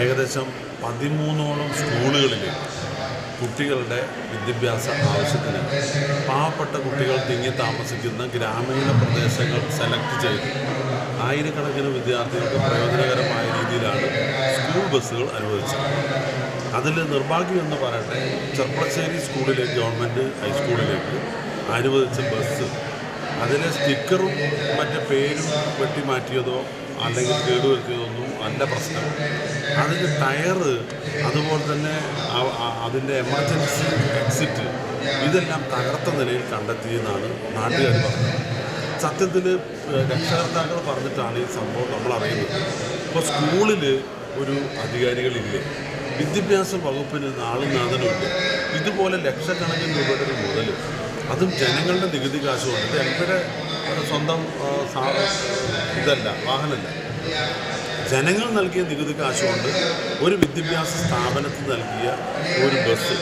ഏകദേശം പതിമൂന്നോളം സ്കൂളുകളിൽ കുട്ടികളുടെ വിദ്യാഭ്യാസ ആവശ്യത്തിന് പാവപ്പെട്ട കുട്ടികൾ തിങ്ങി താമസിക്കുന്ന ഗ്രാമീണ പ്രദേശങ്ങൾ സെലക്ട് ചെയ്ത്. ആയിരക്കണക്കിന് വിദ്യാർത്ഥികൾക്ക് പ്രയോജനകരമായ രീതിയിലാണ് സ്കൂൾ ബസ്സുകൾ അനുവദിച്ചത്. അതിൽ നിർഭാഗ്യം എന്ന് പറയട്ടെ ചെർപ്പളശ്ശേരി സ്കൂളിലെ ഗവൺമെന്റ് ഹൈസ്കൂളിലേക്ക് അനുവദിച്ച ബസ് അതിലെ സ്റ്റിക്കറും മറ്റേ പേരും വെട്ടി മാറ്റിയതോ അല്ലെങ്കിൽ കേടുവരുത്തിയതൊന്നും അല്ല പ്രശ്നം. അതിന്റെ ടയറ് അതുപോലെ തന്നെ അതിന്റെ എമർജൻസി എക്സിറ്റ് ഇതെല്ലാം തകർത്ത നിലയിൽ കണ്ടെത്തിയെന്നാണ് നാട്ടുകാർ പറഞ്ഞത്. സത്യത്തിൽ രക്ഷകർത്താക്കൾ പറഞ്ഞിട്ടാണ് ഈ സംഭവം നമ്മൾ അറിയുന്നത് ഇപ്പോൾ സ്കൂളിൽ ഒരു അധികാരികളില്ലേ? വിദ്യാഭ്യാസ വകുപ്പിന് നാളും നാഥനുമില്ല ഇതുപോലെ ലക്ഷക്കണക്കിന് രൂപയുടെ ഒരു മുതൽ അതും ജനങ്ങളുടെ നികുതി കാശുകൊണ്ട് ഇത് എന്റെ സ്വന്തം ഇതല്ല വാഹനമല്ല ജനങ്ങൾ നൽകിയ നികുതി കാശുകൊണ്ട് ഒരു വിദ്യാഭ്യാസ സ്ഥാപനത്തിന് നൽകിയ ഒരു ബസ്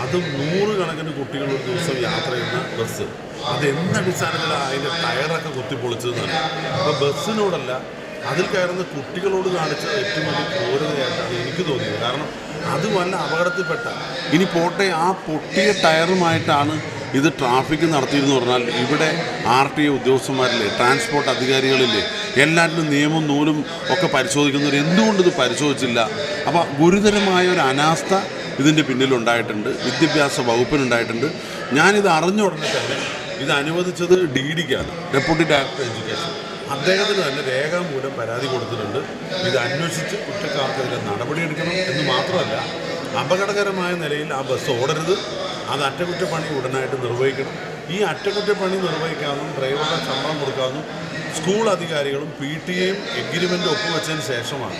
അതും നൂറുകണക്കിന് കുട്ടികൾ ഒരു ദിവസം യാത്ര ചെയ്യുന്ന ബസ്. അത് എന്തടിസ്ഥാനത്തിലാണ് അതിന്റെ ടയറൊക്കെ കുത്തിപ്പൊളിച്ചതെന്നാണ് അപ്പോൾ ബസ്സിനോടല്ല അതിൽ കയറുന്ന കുട്ടികളോട് കാണിച്ച ഏറ്റവും വലിയ ക്രൂരതയായിട്ടാണ് എനിക്ക് തോന്നിയത്. കാരണം അത് വല്ല അപകടത്തിൽപ്പെട്ട. ഇനി പോട്ടെ ആ പൊട്ടിയ ടയറുമായിട്ടാണ് ഇത് ട്രാഫിക് നടത്തിയെന്ന് പറഞ്ഞാൽ ഇവിടെ ആർ ടി ഒ ഉദ്യോഗസ്ഥന്മാരില്ലേ ട്രാൻസ്പോർട്ട് അധികാരികളില്ലേ എല്ലാവരിലും നിയമവും നൂലും ഒക്കെ പരിശോധിക്കുന്നവർ എന്തുകൊണ്ട് ഇത് പരിശോധിച്ചില്ല? അപ്പോൾ ഗുരുതരമായ ഒരു അനാസ്ഥ ഇതിന്റെ പിന്നിലുണ്ടായിട്ടുണ്ട് വിദ്യാഭ്യാസ വകുപ്പിനുണ്ടായിട്ടുണ്ട്. ഞാനിത് അറിഞ്ഞ ഉടനെ തന്നെ ഇത് അനുവദിച്ചത് ഡി ഡിക്കാണ് ഡെപ്യൂട്ടി ഡയറക്ടർ എഡ്യൂക്കേഷൻ. അദ്ദേഹത്തിന് തന്നെ രേഖാമൂലം പരാതി കൊടുത്തിട്ടുണ്ട്. ഇത് അന്വേഷിച്ച് കുറ്റക്കാർക്കെതിരെ നടപടിയെടുക്കണം എന്ന് മാത്രമല്ല അപകടകരമായ നിലയിൽ ആ ബസ് ഓടരുത് അത് അറ്റകുറ്റപ്പണി ഉടനായിട്ട് നിർവഹിക്കണം. ഈ അറ്റകുറ്റപ്പണി നിർവഹിക്കാമെന്നും ഡ്രൈവറുടെ ശമ്പളം കൊടുക്കാമെന്നും സ്കൂൾ അധികാരികളും പി ടി എയും എഗ്രിമെന്റ് ഒപ്പുവെച്ചതിന് ശേഷമാണ്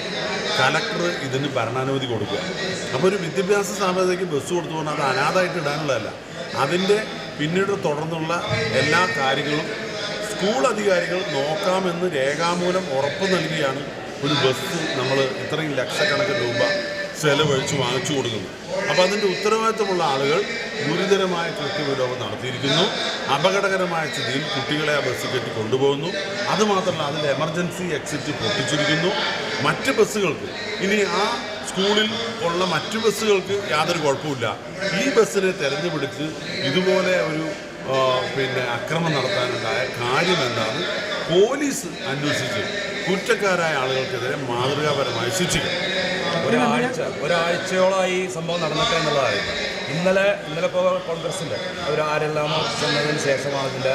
കലക്ടർ ഇതിന് ഭരണാനുമതി കൊടുക്കുക. അപ്പോൾ ഒരു വിദ്യാഭ്യാസ സ്ഥാപനത്തേക്ക് ബസ് കൊടുത്തുകൊണ്ട് അത് അനാഥായിട്ട് ഇടാനുള്ളതല്ല. അതിന്റെ പിന്നീട് തുടർന്നുള്ള എല്ലാ കാര്യങ്ങളും സ്കൂൾ അധികാരികൾ നോക്കാമെന്ന് രേഖാമൂലം ഉറപ്പ് നൽകിയാണ് ഒരു ബസ് നമ്മൾ ഇത്രയും ലക്ഷക്കണക്കിന് രൂപ ചെലവഴിച്ച് വാങ്ങിച്ചു കൊടുക്കുന്നു അപ്പോൾ അതിന്റെ ഉത്തരവാദിത്തമുള്ള ആളുകൾ ഗുരുതരമായ കൃത്യവിലോപം നടത്തിയിരിക്കുന്നു. അപകടകരമായ സ്ഥിതിയിൽ കുട്ടികളെ ആ ബസ് കെട്ടി കൊണ്ടുപോകുന്നു. അതുമാത്രമല്ല അതിന്റെ എമർജൻസി എക്സിറ്റ് പൊട്ടിച്ചിരിക്കുന്നു. മറ്റ് ബസ്സുകൾക്ക് ഇനി ആ സ്കൂളിൽ ഉള്ള മറ്റു ബസ്സുകൾക്ക് യാതൊരു കുഴപ്പമില്ല ഈ ബസ്സിനെ തെരഞ്ഞുപിടിച്ച് ഇതുപോലെ ഒരു പിന്നെ അക്രമം നടത്താനുണ്ടായ കാര്യം എന്താണ്? പോലീസ് അന്വേഷിച്ച് കുറ്റക്കാരായ ആളുകൾക്കെതിരെ മാതൃകാപരമായി ശിക്ഷിക്കും. ഒരാഴ്ച ഒരാഴ്ചയോളമായി ഈ സംഭവം നടന്നിട്ട് എന്നുള്ളതായിരുന്നു. ഇന്നലെ ഇന്നലെ ഇപ്പോൾ കോൺഗ്രസിന്റെ അവർ ആരെല്ലാം ചെന്നതിന് ശേഷമാണ് ഇതിന്റെ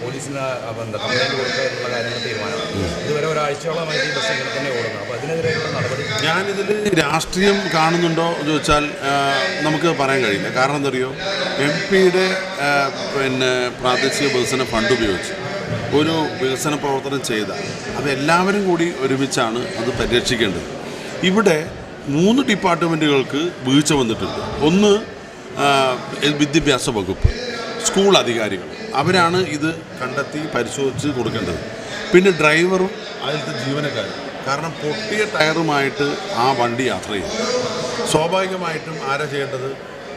പോലീസിന് എന്താ കംപ്ലൈന്റ് കൊടുക്കുക എന്നുള്ള കാര്യങ്ങൾ തീരുമാനമാണ് ഇതുവരെ ഒരാഴ്ചയോളമായിട്ട് ഈ ബസ് ഇങ്ങനെ തന്നെ ഓടുന്നത്. അപ്പോൾ അതിനെതിരെയുള്ള നടപടി ഞാനിതിൽ രാഷ്ട്രീയം കാണുന്നുണ്ടോ എന്ന് ചോദിച്ചാൽ നമുക്ക് പറയാൻ കഴിയില്ല. കാരണം എന്തറിയോ എം പിയുടെ പിന്നെ പ്രാദേശിക വികസന ഫണ്ട് ഉപയോഗിച്ച്. ഒരു വികസന പ്രവർത്തനം ചെയ്ത. അത് എല്ലാവരും കൂടി ഒരുമിച്ചാണ് അത് പരിരക്ഷിക്കേണ്ടത്. ഇവിടെ മൂന്ന് ഡിപ്പാർട്ട്മെന്റുകൾക്ക് വീഴ്ച വന്നിട്ടുണ്ട്. ഒന്ന് വിദ്യാഭ്യാസ വകുപ്പ് സ്കൂൾ അധികാരികൾ. അവരാണ് ഇത് കണ്ടെത്തി പരിശോധിച്ച് കൊടുക്കേണ്ടത്. പിന്നെ ഡ്രൈവറും അതിലത്തെ ജീവനക്കാരും. കാരണം പൊട്ടിയ ടയറുമായിട്ട് ആ വണ്ടി യാത്ര ചെയ്യും. സ്വാഭാവികമായിട്ടും ആരാ ചെയ്യേണ്ടത്?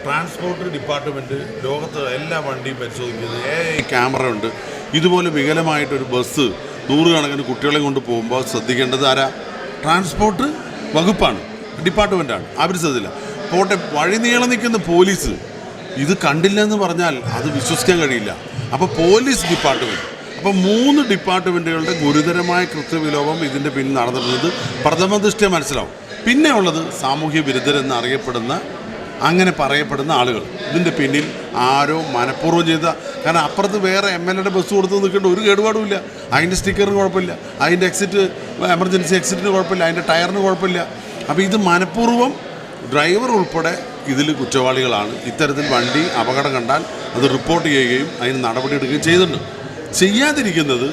ട്രാൻസ്പോർട്ട് ഡിപ്പാർട്ട്മെന്റ് ലോകത്ത് എല്ലാ വണ്ടിയും പരിശോധിക്കുന്നത്. ഏ ക്യാമറ ഉണ്ട്. ഇതുപോലെ വികലമായിട്ടൊരു ബസ് നൂറുകണക്കിന് കുട്ടികളെ കൊണ്ട് പോകുമ്പോൾ ശ്രദ്ധിക്കേണ്ടത് ആരാ? ട്രാൻസ്പോർട്ട് വകുപ്പാണ്. ഡിപ്പാർട്ട്മെന്റാണ് അവർ ശ്രദ്ധില്ല പോട്ടെ വഴി നീളം നിൽക്കുന്ന പോലീസ്. ഇത് കണ്ടില്ല എന്ന് പറഞ്ഞാൽ അത് വിശ്വസിക്കാൻ കഴിയില്ല. അപ്പോൾ പോലീസ് ഡിപ്പാർട്ട്മെന്റ് അപ്പോൾ മൂന്ന് ഡിപ്പാർട്ട്മെന്റുകളുടെ ഗുരുതരമായ കൃത്യവിലോപം ഇതിന്റെ പിന്നിൽ നടന്നിട്ടുള്ളത് പ്രഥമ ദൃഷ്ടിയെ മനസ്സിലാവും. പിന്നെ ഉള്ളത് സാമൂഹ്യ വിരുദ്ധരെന്ന് അറിയപ്പെടുന്ന അങ്ങനെ പറയപ്പെടുന്ന ആളുകൾ. ഇതിന്റെ പിന്നിൽ ആരോ മനഃപൂർവം ചെയ്ത കാരണം അപ്പുറത്ത് വേറെ എം എൽ എയുടെ ബസ് കൊടുത്ത് നിൽക്കേണ്ട ഒരു കേടുപാടുമില്ല അതിന്റെ സ്റ്റിക്കറിന് കുഴപ്പമില്ല. അതിന്റെ എക്സിറ്റ് എമർജൻസി എക്സിറ്റിന് കുഴപ്പമില്ല. അതിന്റെ ടയറിന് കുഴപ്പമില്ല. അപ്പോൾ ഇത് മനഃപൂർവം ഡ്രൈവർ ഉൾപ്പെടെ ഇതിൽ കുറ്റവാളികളാണ്. ഇത്തരത്തിൽ വണ്ടി അപകടം കണ്ടാൽ അത് റിപ്പോർട്ട് ചെയ്യുകയും അതിന് നടപടിയെടുക്കുകയും ചെയ്തിട്ടുണ്ട്. ചെയ്യാതിരിക്കുന്നത്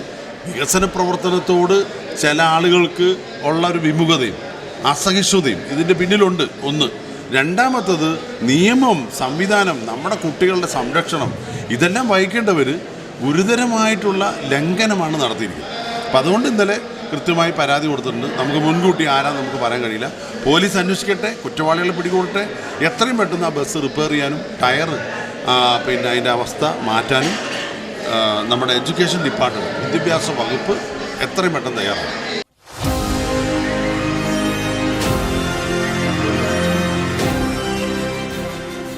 വികസന പ്രവർത്തനത്തോട് ചില ആളുകൾക്ക് ഉള്ള ഒരു വിമുഖതയും അസഹിഷ്ണുതയും ഇതിന്റെ പിന്നിലുണ്ട്. ഒന്ന് രണ്ടാമത്തത് നിയമം സംവിധാനം നമ്മുടെ കുട്ടികളുടെ സംരക്ഷണം ഇതെല്ലാം വഹിക്കേണ്ടവർ ഗുരുതരമായിട്ടുള്ള ലംഘനമാണ് നടത്തിയിരിക്കുന്നത്. അപ്പം അതുകൊണ്ട് ഇന്നലെ കൃത്യമായി പരാതി കൊടുത്തിട്ടുണ്ട്. നമുക്ക് മുൻകൂട്ടി ആരാ നമുക്ക് പറയാൻ കഴിയില്ല. പോലീസ് അന്വേഷിക്കട്ടെ കുറ്റവാളികളെ പിടികൂടട്ടെ എത്രയും പെട്ടെന്ന് ആ ബസ് റിപ്പയർ ചെയ്യാനും ടയർ പിന്നെ അതിന്റെ അവസ്ഥ മാറ്റാനും നമ്മുടെ എഡ്യൂക്കേഷൻ ഡിപ്പാർട്ട്മെന്റ് വിദ്യാഭ്യാസ വകുപ്പ് എത്രയും പെട്ടെന്ന് തയ്യാറാണ്